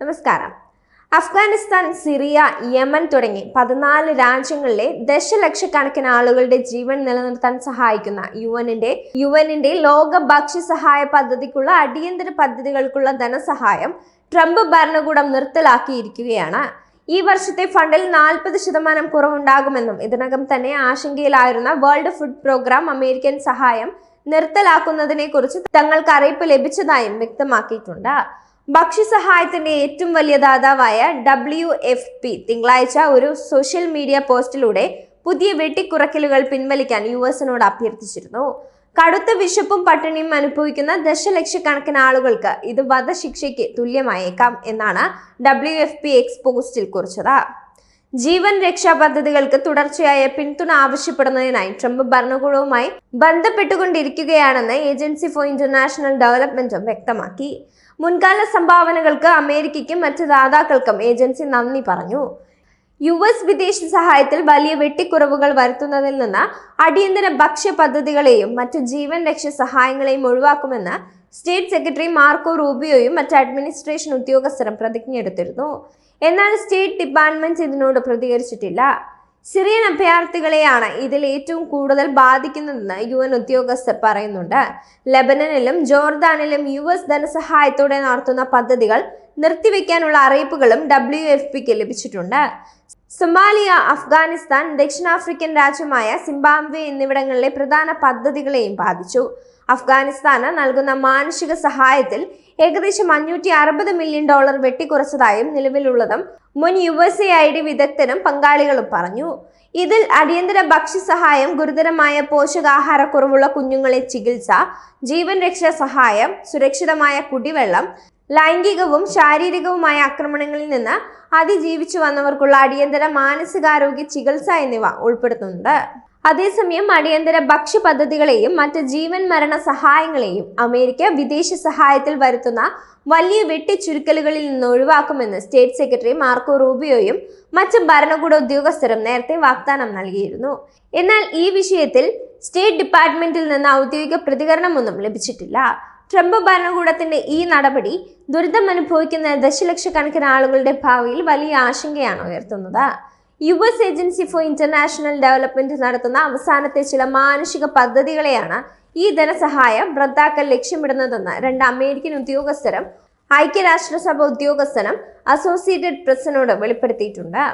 നമസ്കാരം. Afghanistan Syria Yemen തുടങ്ങി പതിനാല് രാജ്യങ്ങളിലെ ദശലക്ഷക്കണക്കിന് ആളുകളുടെ ജീവൻ നിലനിർത്താൻ സഹായിക്കുന്ന യു എന്നിന്റെ യു എന്നിന്റെ ലോക ഭക്ഷ്യ സഹായ പദ്ധതിക്കുള്ള അടിയന്തര പദ്ധതികൾക്കുള്ള ധനസഹായം ട്രംപ് ഭരണകൂടം നിർത്തലാക്കിയിരിക്കുകയാണ്. ഈ വർഷത്തെ ഫണ്ടിൽ നാൽപ്പത് ശതമാനം കുറവുണ്ടാകുമെന്നും ഇതിനകം തന്നെ ആശങ്കയിലായിരുന്ന വേൾഡ് ഫുഡ് പ്രോഗ്രാം അമേരിക്കൻ സഹായം നിർത്തലാക്കുന്നതിനെ കുറിച്ച് തങ്ങൾക്ക് അറിയിപ്പ് ലഭിച്ചതായും വ്യക്തമാക്കിയിട്ടുണ്ട്. ഭക്ഷ്യസഹായത്തിന്റെ ഏറ്റവും വലിയ ദാതാവായ ഡബ്ല്യു എഫ് പി തിങ്കളാഴ്ച ഒരു സോഷ്യൽ മീഡിയ പോസ്റ്റിലൂടെ പുതിയ വെട്ടിക്കുറയ്ക്കലുകൾ പിൻവലിക്കാൻ യു എസിനോട് അഭ്യർത്ഥിച്ചിരുന്നു. കടുത്ത വിശപ്പും പട്ടിണിയും അനുഭവിക്കുന്ന ദശലക്ഷക്കണക്കിന് ആളുകൾക്ക് ഇത് വധശിക്ഷയ്ക്ക് തുല്യമായേക്കാം എന്നാണ് ഡബ്ല്യു എഫ് പി എക്സ് പോസ്റ്റിൽ കുറിച്ചത്. ജീവൻ രക്ഷാ പദ്ധതികൾക്ക് തുടർച്ചയായ പിന്തുണ ആവശ്യപ്പെടുന്നതിനായി ട്രംപ് ഭരണകൂടവുമായി ബന്ധപ്പെട്ടുകൊണ്ടിരിക്കുകയാണെന്ന് ഏജൻസി ഫോർ ഇന്റർനാഷണൽ ഡെവലപ്മെന്റും വ്യക്തമാക്കി. മുൻകാല സംഭാവനകൾക്ക് അമേരിക്കയ്ക്കും മറ്റ് ദാതാക്കൾക്കും ഏജൻസി നന്ദി പറഞ്ഞു. യു എസ് വിദേശ സഹായത്തിൽ വലിയ വെട്ടിക്കുറവുകൾ വരുത്തുന്നതിൽ നിന്ന് അടിയന്തര ഭക്ഷ്യ പദ്ധതികളെയും മറ്റ് ജീവൻ രക്ഷ സഹായങ്ങളെയും ഒഴിവാക്കുമെന്ന് സ്റ്റേറ്റ് സെക്രട്ടറി മാർക്കോ റൂബിയോയും മറ്റ് അഡ്മിനിസ്ട്രേഷൻ ഉദ്യോഗസ്ഥരും പ്രതിജ്ഞയെടുത്തിരുന്നു. എന്നാൽ സ്റ്റേറ്റ് ഡിപ്പാർട്ട്മെന്റ് ഇതിനോട് പ്രതികരിച്ചിട്ടില്ല. സിറിയൻ അഭയാർത്ഥികളെയാണ് ഇതിൽ ഏറ്റവും കൂടുതൽ ബാധിക്കുന്നതെന്ന് യു എൻ ഉദ്യോഗസ്ഥർ പറയുന്നുണ്ട്. ലെബനനിലും ജോർദാനിലും യു എസ് ധനസഹായത്തോടെ നടത്തുന്ന പദ്ധതികൾ നിർത്തിവെക്കാനുള്ള അറിയിപ്പുകളും ഡബ്ല്യു എഫ് പിക്ക് ലഭിച്ചിട്ടുണ്ട്. സൊമാലിയ അഫ്ഗാനിസ്ഥാൻ ദക്ഷിണാഫ്രിക്കൻ രാജ്യമായ സിംബാബ്വെ എന്നിവിടങ്ങളിലെ പ്രധാന പദ്ധതികളെയും ബാധിച്ചു. അഫ്ഗാനിസ്ഥാന് നൽകുന്ന മാനുഷിക സഹായത്തിൽ ഏകദേശം അഞ്ഞൂറ്റി അറുപത് മില്യൺ ഡോളർ വെട്ടിക്കുറച്ചതായും നിലവിലുള്ളതും മുൻ U S A I D വിദഗ്ധനും പങ്കാളികളും പറഞ്ഞു. ഇതിൽ അടിയന്തര ഭക്ഷ്യസഹായം ഗുരുതരമായ പോഷകാഹാരക്കുറവുള്ള കുഞ്ഞുങ്ങളെ ചികിത്സ ജീവൻ രക്ഷാ സഹായം സുരക്ഷിതമായ കുടിവെള്ളം ലൈംഗികവും ശാരീരികവുമായ ആക്രമണങ്ങളിൽ നിന്ന് അതിജീവിച്ചു വന്നവർക്കുള്ള അടിയന്തര മാനസികാരോഗ്യ ചികിത്സ എന്നിവ ഉൾപ്പെടുത്തുന്നുണ്ട്. അതേസമയം അടിയന്തര ഭക്ഷ്യ പദ്ധതികളെയും മറ്റ് ജീവൻ മരണ സഹായങ്ങളെയും അമേരിക്ക വിദേശ സഹായത്തിൽ വരുത്തുന്ന വലിയ വെട്ടിച്ചുരുക്കലുകളിൽ നിന്ന് ഒഴിവാക്കുമെന്ന് സ്റ്റേറ്റ് സെക്രട്ടറി മാർക്കോ റൂബിയോയും മറ്റ് ഭരണകൂട ഉദ്യോഗസ്ഥരും നേരത്തെ വാഗ്ദാനം നൽകിയിരുന്നു. എന്നാൽ ഈ വിഷയത്തിൽ സ്റ്റേറ്റ് ഡിപ്പാർട്ട്മെന്റിൽ നിന്ന് ഔദ്യോഗിക പ്രതികരണമൊന്നും ലഭിച്ചിട്ടില്ല. ട്രംപ് ഭരണകൂടത്തിന്റെ ഈ നടപടി ദുരിതം അനുഭവിക്കുന്ന ദശലക്ഷക്കണക്കിന് ആളുകളുടെ ഭാവിയിൽ വലിയ ആശങ്കയാണ് ഉയർത്തുന്നത്. U S agency for international development നടത്തുന്ന അവസാനത്തെ ചില മാനുഷിക പദ്ധതികളെയാണ് ഈ ധനസഹായം റദ്ദാക്കൽ ലക്ഷ്യമിടുന്നതെന്ന് രണ്ട് അമേരിക്കൻ ഉദ്യോഗസ്ഥരും ഐക്യരാഷ്ട്രസഭ ഉദ്യോഗസ്ഥനും അസോസിയേറ്റഡ് പ്രസിനോട് വെളിപ്പെടുത്തിയിട്ടുണ്ട്.